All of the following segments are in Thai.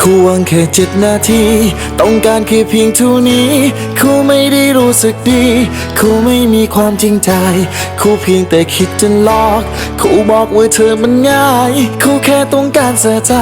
คู่วงแค่เจ็ดนาที ต้องการแค่เพียงเท่านี้ คู่ไม่ได้รู้สึกดี คู่ไม่มีความจริงใจ คู่เพียงแต่คิดจะหลอก คู่บอกว่าเธอมันง่าย คู่แค่ต้องการเสียใจ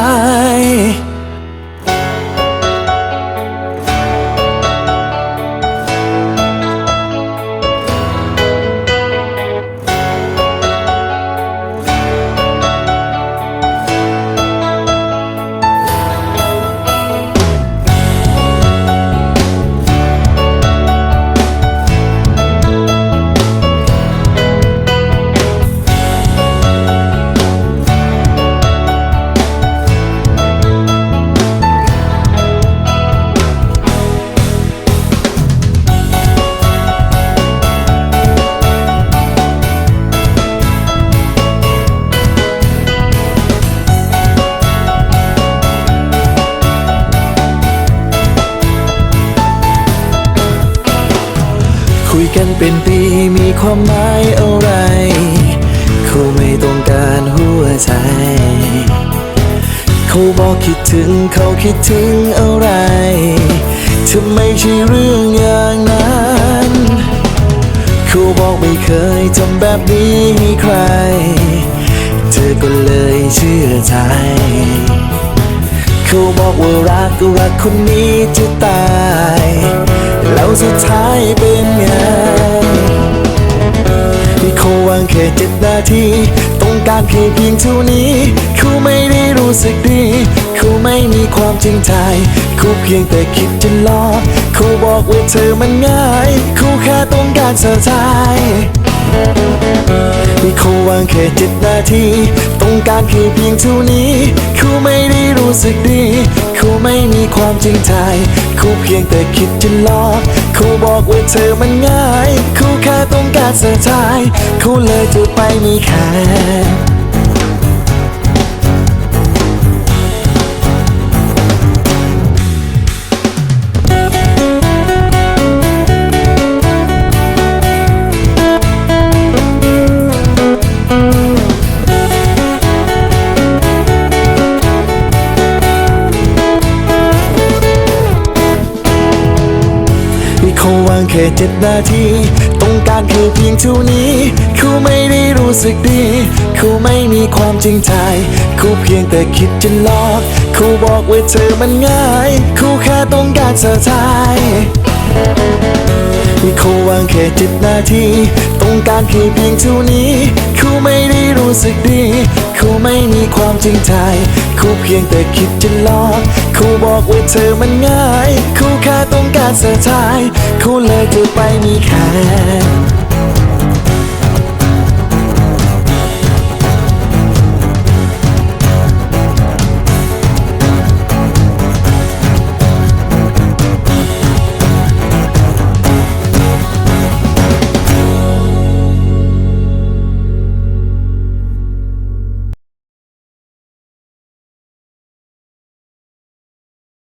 คุยกันเป็นปีมีความหมายอะไรเขาไม่ต้องการหัวใจ เขาบอกคิดถึงเขาคิดถึงอะไรทำไมใช่เรื่องอย่างนั้นเขาบอกไม่เคยทำแบบนี้ให้ใคร เธอก็เลยเชื่อใจเขาบอกว่ารักรักคนนี้จะตาย แล้วสุดท้ายเป็นไงที่เขาวางแค่เจ็ดนาทีต้องการแค่เพียงเท่านี้เขาไม่ได้รู้สึกดีเขาไม่มีความจริงใจเขาเพียงแต่คิดจะหลอกเขาบอกว่าเธอมันง่ายเขาแค่ต้องการเสียใจที่เขาวางแค่เจ็ดนาทีต้องการแค่เพียงเท่านี้เขาไม่ได้รู้สึกดี เขาไม่มีความจริงใจเขาเพียงแต่คิดจะหลอกเขาบอกว่าเธอมันง่ายเขาแค่ต้องการเสียใจเขาเลยจะไปมีแค่ เขาวางแค่เจ็ดนาที ต้องการแค่เพียงเท่านี้ เขาไม่ได้รู้สึกดี เขาไม่มีความจริงใจ เขาเพียงแต่คิดจะหลอก เขาบอกว่าเธอมันง่าย เขาแค่ต้องการเสียใจ ที่เขาวางแค่เจ็ดนาทีต้องการแค่เพียงเท่านี้เขาไม่ได้รู้สึกดีเขาไม่มีความจริงใจเขาเพียงแต่คิดจะหลอกเขาบอกว่าเธอมันง่ายเขาแค่ต้องการเสียใจเขาเลยจะไปมีแค่